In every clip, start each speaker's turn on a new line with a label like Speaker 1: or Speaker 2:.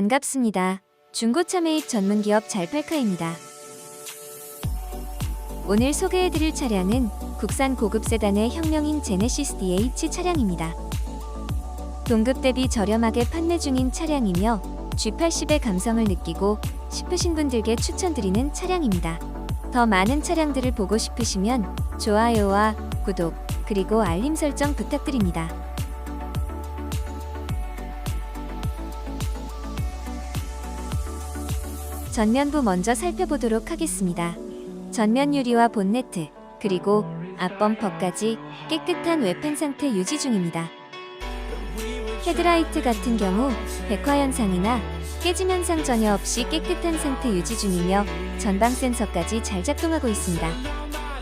Speaker 1: 반갑습니다. 중고차 매입 전문 기업 잘팔카입니다. 오늘 소개해드릴 차량은 국산 고급 세단의 혁명인 제네시스 DH 차량입니다. 동급 대비 저렴하게 판매 중인 차량이며 G80의 감성을 느끼고 싶으신 분들께 추천드리는 차량입니다. 더 많은 차량들을 보고 싶으시면 좋아요와 구독 그리고 알림 설정 부탁드립니다. 전면부 먼저 살펴보도록 하겠습니다. 전면 유리와 본네트, 그리고 앞범퍼까지 깨끗한 외판 상태 유지 중입니다. 헤드라이트 같은 경우 백화 현상이나 깨짐 현상 전혀 없이 깨끗한 상태 유지 중이며 전방 센서까지 잘 작동하고 있습니다.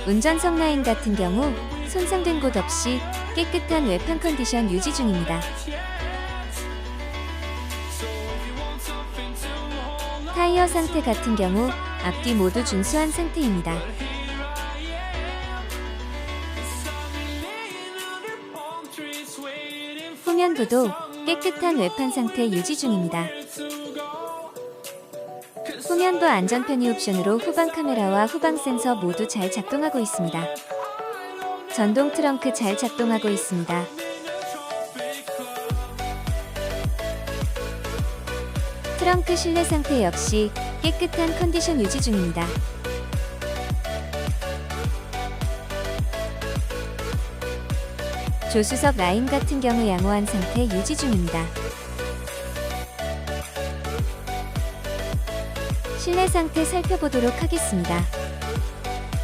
Speaker 1: 운전석 라인 같은 경우 손상된 곳 없이 깨끗한 외판 컨디션 유지 중입니다. 타이어 상태 같은 경우 앞뒤 모두 준수한 상태입니다. 후면부도 깨끗한 외판 상태 유지 중입니다. 후면부 안전 편의 옵션으로 후방 카메라와 후방 센서 모두 잘 작동하고 있습니다. 전동 트렁크 잘 작동하고 있습니다. 트렁크 실내 상태 역시 깨끗한 컨디션 유지 중입니다. 조수석 라인 같은 경우 양호한 상태 유지 중입니다. 실내 상태 살펴보도록 하겠습니다.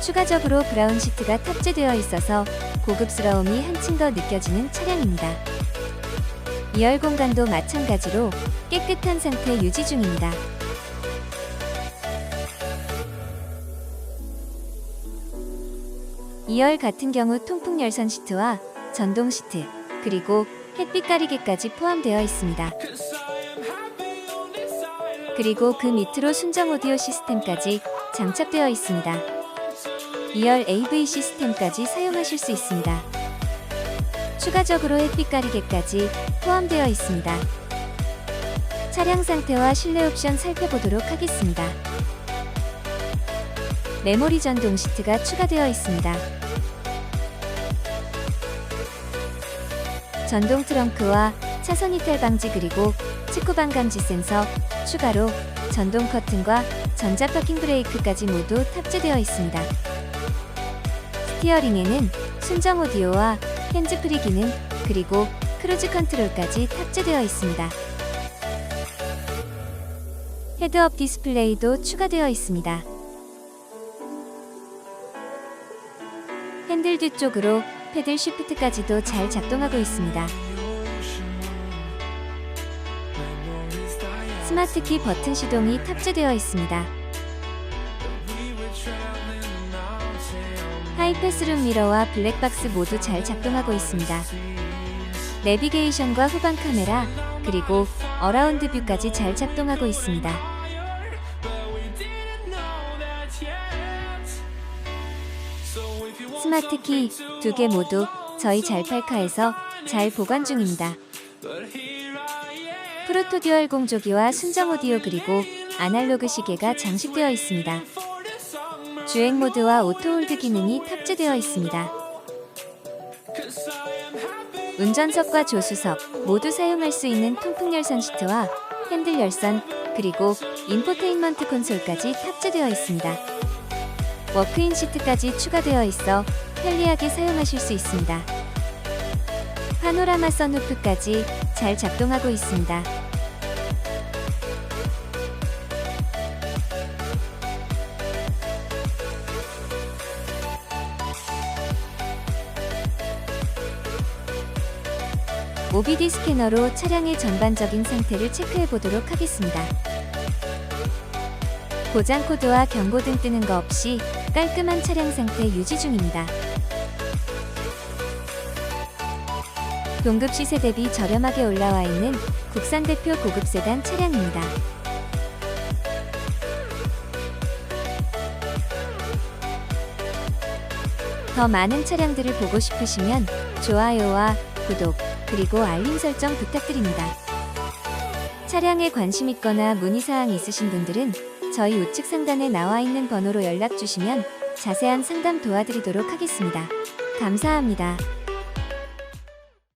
Speaker 1: 추가적으로 브라운 시트가 탑재되어 있어서 고급스러움이 한층 더 느껴지는 차량입니다. 2열 공간도 마찬가지로 깨끗한 상태 유지 중입니다. 이열 같은 경우 통풍 열선 시트와 전동 시트, 그리고 햇빛 가리개까지 포함되어 있습니다. 그리고 그 밑으로 순정 오디오 시스템까지 장착되어 있습니다. 2열 AV 시스템까지 사용하실 수 있습니다. 추가적으로 햇빛 가리개까지 포함되어 있습니다. 차량 상태와 실내 옵션 살펴보도록 하겠습니다. 메모리 전동 시트가 추가되어 있습니다. 전동 트렁크와 차선 이탈 방지 그리고 측구방 감지 센서 추가로 전동 커튼과 전자 파킹 브레이크까지 모두 탑재되어 있습니다. 스티어링에는 순정 오디오와 핸즈프리 기능 그리고 크루즈 컨트롤까지 탑재되어 있습니다. 헤드업 디스플레이도 추가되어 있습니다. 핸들 뒤쪽으로 패들 쉬프트까지도 잘 작동하고 있습니다. 스마트키 버튼 시동이 탑재되어 있습니다. 하이패스룸 미러와 블랙박스 모두 잘 작동하고 있습니다. 내비게이션과 후방 카메라, 그리고 어라운드 뷰까지 잘 작동하고 있습니다. 스마트키 두 개 모두 저희 잘팔카에서 잘 보관 중입니다. 프로토 듀얼 공조기와 순정 오디오 그리고 아날로그 시계가 장식되어 있습니다. 주행 모드와 오토 홀드 기능이 탑재되어 있습니다. 운전석과 조수석 모두 사용할 수 있는 통풍 열선 시트와 핸들 열선 그리고 인포테인먼트 콘솔까지 탑재되어 있습니다. 워크인 시트까지 추가되어 있어 편리하게 사용하실 수 있습니다. 파노라마 선루프까지 잘 작동하고 있습니다. OBD 스캐너로 차량의 전반적인 상태를 체크해 보도록 하겠습니다. 고장 코드와 경고등 뜨는 거 없이 깔끔한 차량 상태 유지 중입니다. 동급 시세 대비 저렴하게 올라와 있는 국산 대표 고급 세단 차량입니다. 더 많은 차량들을 보고 싶으시면 좋아요와 구독, 그리고 알림 설정 부탁드립니다. 차량에 관심 있거나 문의사항 있으신 분들은 저희 우측 상단에 나와 있는 번호로 연락 주시면 자세한 상담 도와드리도록 하겠습니다. 감사합니다.